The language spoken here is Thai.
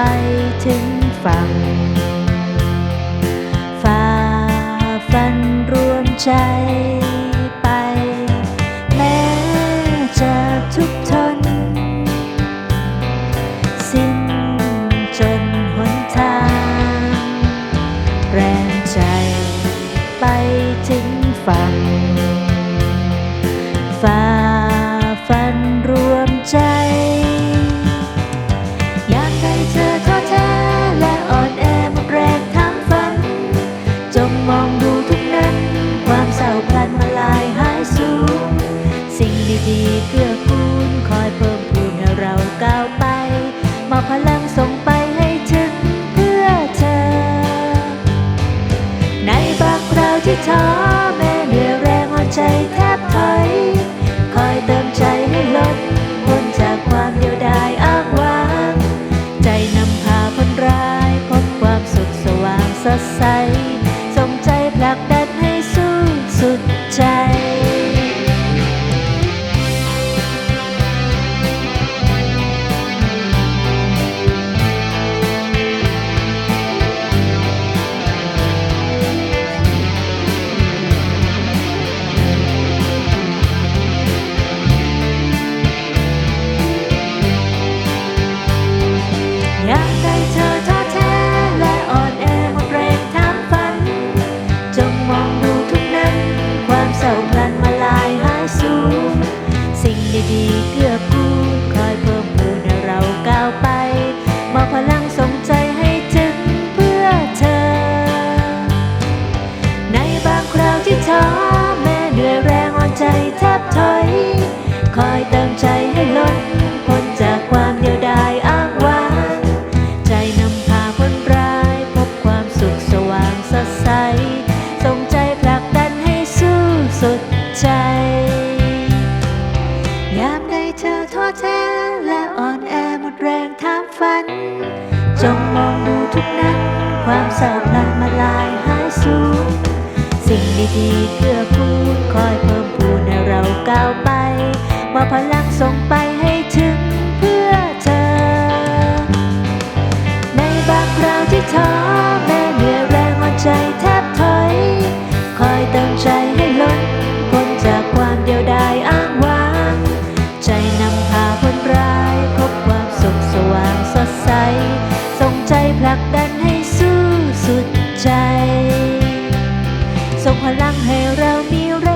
ไปถึงฝั่งฝ่าฟันรวมใจ ดีเกื้อกูลคอยเพิ่มพูนให้เราก้าวไปมอบพลังส่งไปให้ถึงเพื่อเธอ ในบางคราวที่ท้อแม้เหนื่อยแรงหัวใจแทบถอย คอยเติมใจให้ลดพ้นจากความเดียวดายอ้างว้าง ใจนำพาคนร้ายพบความสุขสว่างสดใสส่งใจผลักดัน ใสส่งใจผลักดันให้สู้สุดใจยามใดเธอท้อแท้และอ่อนแอหมดแรงทางฝัน จงมองดูทุกนั้น ความเศร้าพลันมาลายหายสูญสิ่งดีๆเกื้อกูลคอยเพิ่มพูนให้เราก้าวไปมอบพลังส่งไปให้ถึงเพื่อเธอ ในบางคราวที่ท้อ ลักดันให้สู้สุดใจ ส่งพลังให้เรามีแรง